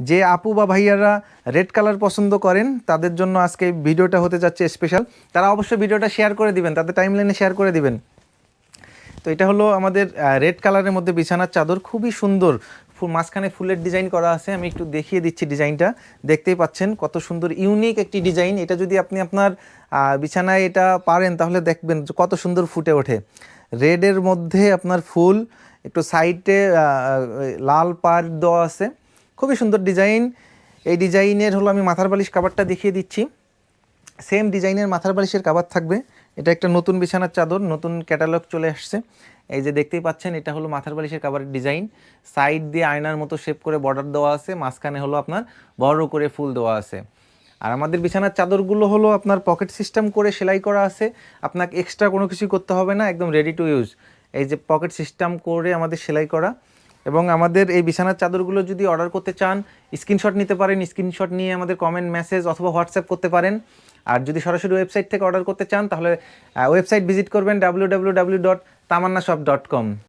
যে আপু বা ভাইয়ারা রেড কালার পছন্দ করেন, তাদের জন্য আজকে ভিডিওটা হতে যাচ্ছে স্পেশাল তারা অবশ্যই ভিডিওটা শেয়ার করে দিবেন, তাদের টাইমলাইনে শেয়ার করে দিবেন। তো এটা হলো আমাদের রেড কালারের মধ্যে বিছানার চাদর। খুবই সুন্দর। মাঝখানে ফুলের ডিজাইন করা আছে। আমি একটু দেখিয়ে দিচ্ছি ডিজাইনটা দেখতেই পাচ্ছেন কত সুন্দর ইউনিক একটি ডিজাইন এটা যদি আপনি আপনার বিছানায় এটা পারেন, তাহলে দেখবেন কত সুন্দর ফুটে ওঠে। রেডের মধ্যে আপনার ফুল, একটু সাইডে লাল পার দেওয়া আছে। খুবই সুন্দর ডিজাইন। এই ডিজাইনের হলো আমি মাথার বালিশ কাভারটা দেখিয়ে দিচ্ছি। সেম ডিজাইনের মাথার বালিশের কাভার থাকবে। এটা একটা নতুন বিছানার চাদর, নতুন ক্যাটালগ চলে আসছে। এই যে দেখতেই পাচ্ছেন, এটা হলো মাথার বালিশের কাভারের ডিজাইন। সাইড দিয়ে আয়নার মতো শেপ করে বর্ডার দেওয়া আছে, মাঝখানে হলো আপনার বড় করে ফুল দেওয়া আছে। আর আমাদের বিছানার চাদরগুলো হলো আপনার পকেট সিস্টেম করে সেলাই করা আছে। আপনাকে এক্সট্রা কোনো কিছু করতে হবে না, একদম রেডি টু ইউজ এই যে পকেট সিস্টেম করে আমাদের সেলাই করা। এবং আমাদের এই বিছানার চাদরগুলো যদি অর্ডার করতে চান স্ক্রিনশট নিতে পারেন স্ক্রিনশট নিয়ে আমাদের কমেন্ট মেসেজ অথবা হোয়াটসঅ্যাপ করতে পারেন। আর যদি সরাসরি ওয়েবসাইট থেকে অর্ডার করতে চান, তাহলে ওয়েবসাইট ভিজিট করবেন W W W dot Tamanna shop dot com